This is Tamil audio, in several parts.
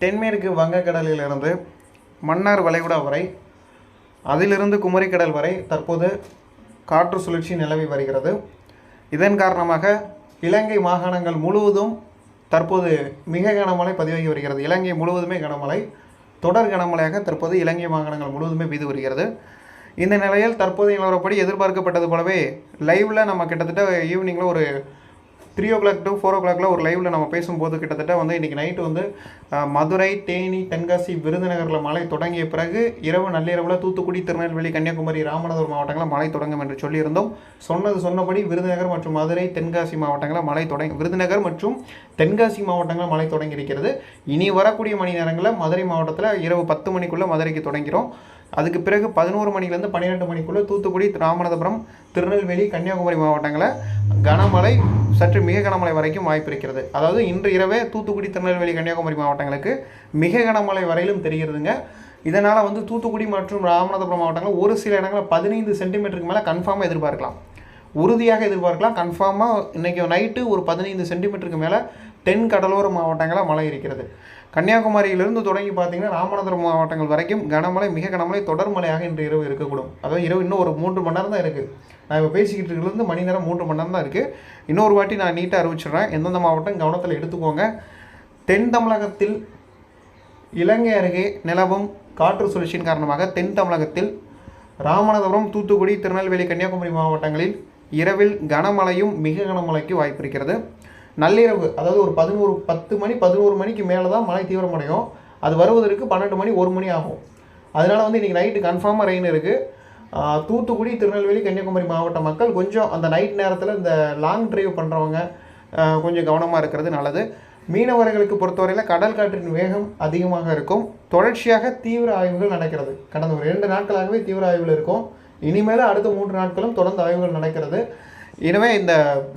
தென்மேற்கு வங்கக்கடலிலிருந்து மன்னார் வளைகுடா வரை அதிலிருந்து குமரிக்கடல் வரை தற்போது காற்று சுழற்சி நிலவி வருகிறது. இதன் காரணமாக இலங்கை மாகாணங்கள் முழுவதும் தற்போது மிக கனமழை பதிவாகி வருகிறது. இலங்கை முழுவதுமே கனமழை தொடர் கனமழையாக தற்போது இலங்கை மாகாணங்கள் முழுவதுமே பெய்து வருகிறது. இந்த நிலையில் தற்போதைய நிலவரப்படி எதிர்பார்க்கப்பட்டது போலவே லைவில் நம்ம கிட்டத்தட்ட ஈவினிங்கில் ஒரு three o'clock to four ஓ கிளாக்ல ஒரு லைவில் நம்ம பேசும்போது கிட்டத்தட்ட வந்து இன்றைக்கி நைட்டு வந்து மதுரை தேனி தென்காசி விருதுநகரில் மழை தொடங்கிய பிறகு இரவு நள்ளிரவில் தூத்துக்குடி திருநெல்வேலி கன்னியாகுமரி ராமநாதபுரம் மாவட்டங்களில் மழை தொடங்கும் என்று சொல்லியிருந்தோம். சொன்னது சொன்னபடி விருதுநகர் மற்றும் மதுரை தென்காசி மாவட்டங்களில் மழை தொடங்கி விருதுநகர் மற்றும் தென்காசி மாவட்டங்களில் மழை தொடங்கி இருக்கிறது இனி வரக்கூடிய மணி நேரங்களில் மதுரை மாவட்டத்தில் இரவு பத்து மணிக்குள்ளே மதுரைக்கு தொடங்கிறோம். அதுக்கு பிறகு பதினோரு மணிலேருந்து பன்னிரெண்டு மணிக்குள்ளே தூத்துக்குடி ராமநாதபுரம் திருநெல்வேலி கன்னியாகுமரி மாவட்டங்களில் கனமழை சற்று மிக கனமழை வரைக்கும் வாய்ப்பு இருக்கிறது. அதாவது இன்று இரவே தூத்துக்குடி திருநெல்வேலி கன்னியாகுமரி மாவட்டங்களுக்கு மிக கனமழை வரையிலும் தெரிகிறதுங்க. இதனால் வந்து தூத்துக்குடி மற்றும் ராமநாதபுரம் மாவட்டங்களில் ஒரு சில இடங்களில் பதினைந்து சென்டிமீட்டருக்கு மேலே கன்ஃபார்மாக எதிர்பார்க்கலாம். உறுதியாக எதிர்பார்க்கலாம். கன்ஃபார்மாக இன்றைக்கி நைட்டு ஒரு பதினைந்து சென்டிமீட்டருக்கு மேலே தென் கடலோர மாவட்டங்களில் மழை இருக்கிறது. கன்னியாகுமரியிலிருந்து தொடங்கி பார்த்தீங்கன்னா ராமநாதபுரம் மாவட்டங்கள் வரைக்கும் கனமழை மிக கனமழை தொடர் மழையாக இன்று இரவு இருக்கக்கூடும். அதாவது இரவு இன்னும் ஒரு மூன்று மணி நேரம் தான் இருக்குது நான் இப்போ பேசிக்கிட்டு இருக்கிறது மணி நேரம் மூன்று மணி நேரம் தான் இருக்குது இன்னொரு வாட்டி நான் நீட்டாக அறிவிச்சிடுறேன். எந்தெந்த மாவட்டம் கவனத்தில் எடுத்துக்கோங்க. தென் தமிழகத்தில் இலங்கை அருகே நிலவும் காற்று சுழற்சியின் காரணமாக தென் தமிழகத்தில் ராமநாதபுரம் தூத்துக்குடி திருநெல்வேலி கன்னியாகுமரி மாவட்டங்களில் இரவில் கனமழையும் மிக கனமழைக்கு வாய்ப்பு இருக்கிறது. நள்ளிரவு அதாவது ஒரு பதினோரு பத்து மணி பதினோரு மணிக்கு மேலே தான் மழை தீவிரமடையும். அது வருவதற்கு பன்னெண்டு மணி ஒரு மணி ஆகும். அதனால் வந்து இன்றைக்கி நைட்டு கன்ஃபார்மாக ரெயின் இருக்குது தூத்துக்குடி திருநெல்வேலி கன்னியாகுமரி மாவட்ட மக்கள் கொஞ்சம் அந்த நைட் நேரத்தில் இந்த லாங் டிரைவ் பண்ணுறவங்க கொஞ்சம் கவனமாக இருக்கிறது நல்லது. மீனவர்களுக்கு பொறுத்தவரையில் கடல் காற்றின் வேகம் அதிகமாக இருக்கும். தொடர்ச்சியாக தீவிர ஆய்வுகள் நடக்கிறது. கடந்த ஒரு இரண்டு நாட்களாகவே தீவிர ஆய்வுகள் இருக்கும். இனிமேல் அடுத்த மூன்று நாட்களும் தொடர்ந்து ஆய்வுகள் நடக்கிறது. எனவே இந்த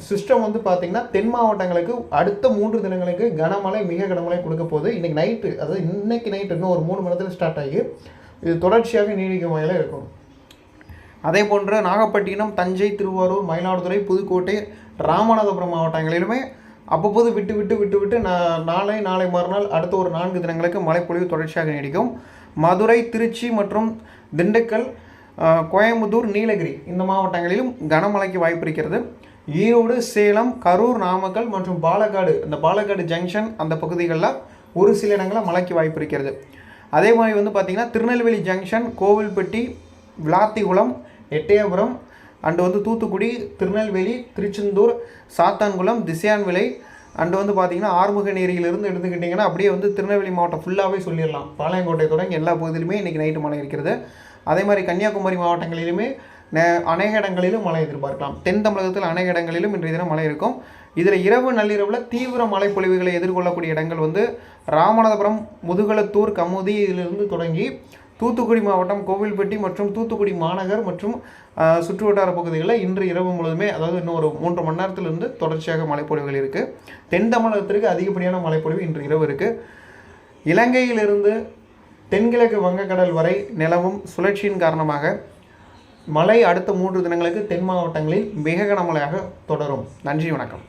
சிஸ்டம் வந்து பார்த்திங்கன்னா தென் மாவட்டங்களுக்கு அடுத்த மூன்று தினங்களுக்கு கனமழை மிக கனமழை கொடுக்க போகுது. இன்றைக்கி நைட்டு அதாவது இன்னைக்கு நைட்டு இன்னும் ஒரு மூணு மணி நேரத்தில் ஸ்டார்ட் ஆகி இது தொடர்ச்சியாக நீடிக்கும் வகையில் இருக்கும். அதே போன்று நாகப்பட்டினம் தஞ்சை திருவாரூர் மயிலாடுதுறை புதுக்கோட்டை ராமநாதபுரம் மாவட்டங்களிலுமே அப்பப்போது விட்டு விட்டு விட்டு விட்டு நான் நாளை நாளை மறுநாள் அடுத்த ஒரு நான்கு தினங்களுக்கு மழைப்பொழிவு தொடர்ச்சியாக நீடிக்கும். மதுரை திருச்சி மற்றும் திண்டுக்கல் கோயம்புத்தூர் நீலகிரி இந்த மாவட்டங்களிலும் கனமழைக்கு வாய்ப்பு இருக்கிறது. ஈரோடு சேலம் கரூர் நாமக்கல் மற்றும் பாலக்காடு இந்த பாலக்காடு ஜங்ஷன் அந்த பகுதிகளில் ஒரு சில இடங்களில் மழைக்கு வாய்ப்பு இருக்கிறது. அதே மாதிரி வந்து பார்த்திங்கன்னா திருநெல்வேலி ஜங்ஷன் கோவில்பட்டி விளாத்திகுளம் எட்டயபுரம் அண்டு வந்து தூத்துக்குடி திருநெல்வேலி திருச்செந்தூர் சாத்தான்குளம் திசையான்விலை அண்டு வந்து பார்த்திங்கன்னா ஆறுமுகநேரியிலிருந்து எடுத்துக்கிட்டிங்கன்னா அப்படியே வந்து திருநெல்வேலி மாவட்டம் ஃபுல்லாகவே சொல்லிடலாம். பாளையங்கோட்டை தொடங்கி எல்லா பகுதியிலுமே இன்றைக்கி நைட்டு மழை இருக்கிறது. அதே மாதிரி கன்னியாகுமரி மாவட்டங்களிலுமே அநேக இடங்களிலும் மழை எதிர்பார்க்கலாம். தென் தமிழகத்தில் அநேக இடங்களிலும் இன்றைய தினம் மழை இருக்கும். இதில் இரவு நள்ளிரவில் தீவிர மழை பொழிவுகளை எதிர்கொள்ளக்கூடிய இடங்கள் வந்து ராமநாதபுரம் முதுகலத்தூர் கமுதி இதிலிருந்து தொடங்கி தூத்துக்குடி மாவட்டம் கோவில்பட்டி மற்றும் தூத்துக்குடி மாநகர் மற்றும் சுற்றுவட்டார பகுதிகளில் இன்று இரவு முழுவதுமே அதாவது இன்னும் ஒரு மூன்று மணி நேரத்திலிருந்து தொடர்ச்சியாக மழைப்பொழிவுகள் இருக்குது தென் தமிழகத்திற்கு அதிகப்படியான மழைப்பொழிவு இன்று இரவு இருக்குது இலங்கையிலிருந்து தென்கிழக்கு வங்கக்கடல் வரை நிலவும் சுழற்சியின் காரணமாக மழை அடுத்த மூன்று தினங்களுக்கு தென் மாவட்டங்களில் மிக கனமழையாக தொடரும். நன்றி வணக்கம்.